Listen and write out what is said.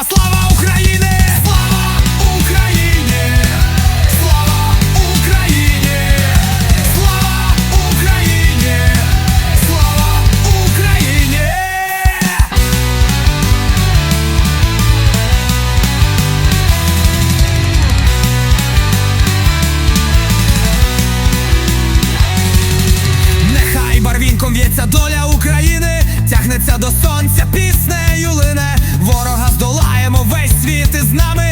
України! Слава Україні! Слава Україні! Слава Україні! Слава Україні! Нехай барвінком в'ється доля України, тягнеться до сонця ти з нами.